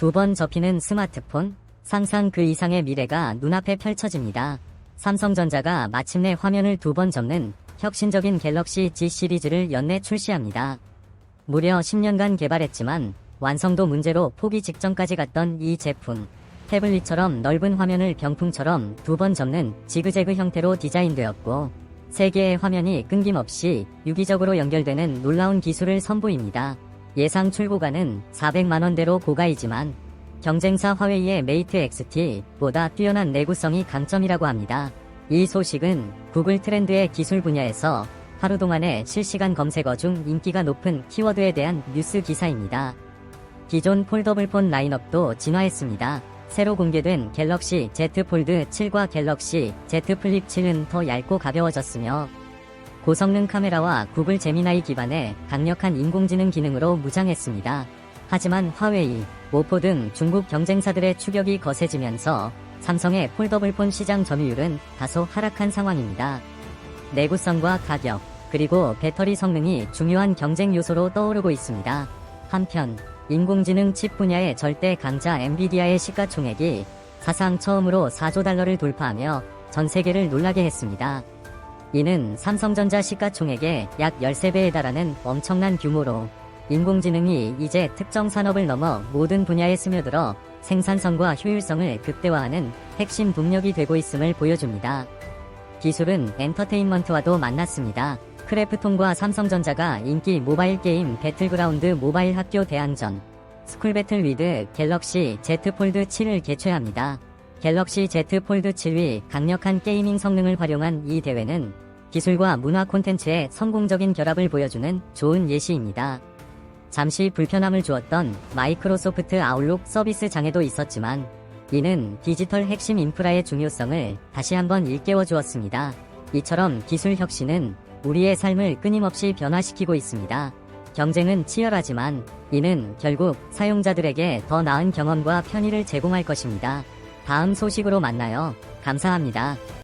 두 번 접히는 스마트폰, 상상 그 이상의 미래가 눈앞에 펼쳐집니다. 삼성전자가 마침내 화면을 두 번 접는 혁신적인 갤럭시 G 시리즈를 연내 출시합니다. 무려 10년간 개발했지만 완성도 문제로 포기 직전까지 갔던 이 제품. 태블릿처럼 넓은 화면을 병풍처럼 두 번 접는 지그재그 형태로 디자인되었고, 세 개의 화면이 끊김없이 유기적으로 연결되는 놀라운 기술을 선보입니다. 예상 출고가는 400만원대로 고가이지만, 경쟁사 화웨이의 메이트 XT보다 뛰어난 내구성이 강점이라고 합니다. 이 소식은 구글 트렌드의 기술 분야에서 하루 동안의 실시간 검색어 중 인기가 높은 키워드에 대한 뉴스 기사입니다. 기존 폴더블폰 라인업도 진화했습니다. 새로 공개된 갤럭시 Z 폴드 7과 갤럭시 Z 플립 7은 더 얇고 가벼워졌으며 고성능 카메라와 구글 제미나이 기반의 강력한 인공지능 기능으로 무장했습니다. 하지만 화웨이, 모포 등 중국 경쟁사들의 추격이 거세지면서 삼성의 폴더블폰 시장 점유율은 다소 하락한 상황입니다. 내구성과 가격, 그리고 배터리 성능이 중요한 경쟁 요소로 떠오르고 있습니다. 한편, 인공지능 칩 분야의 절대 강자 엔비디아의 시가총액이 사상 처음으로 4조 달러를 돌파하며 전 세계를 놀라게 했습니다. 이는 삼성전자 시가총액의 약 13배에 달하는 엄청난 규모로 인공지능이 이제 특정 산업을 넘어 모든 분야에 스며들어 생산성과 효율성을 극대화하는 핵심 동력이 되고 있음을 보여줍니다. 기술은 엔터테인먼트와도 만났습니다. 크래프톤과 삼성전자가 인기 모바일 게임 배틀그라운드 모바일 학교 대항전 스쿨 배틀 위드 갤럭시 Z 폴드 7을 개최합니다. 갤럭시 Z 폴드 7위 강력한 게이밍 성능을 활용한 이 대회는 기술과 문화 콘텐츠의 성공적인 결합을 보여주는 좋은 예시입니다. 잠시 불편함을 주었던 마이크로소프트 아웃룩 서비스 장애도 있었지만 이는 디지털 핵심 인프라의 중요성을 다시 한번 일깨워 주었습니다. 이처럼 기술 혁신은 우리의 삶을 끊임없이 변화시키고 있습니다. 경쟁은 치열하지만 이는 결국 사용자들에게 더 나은 경험과 편의를 제공할 것입니다. 다음 소식으로 만나요. 감사합니다.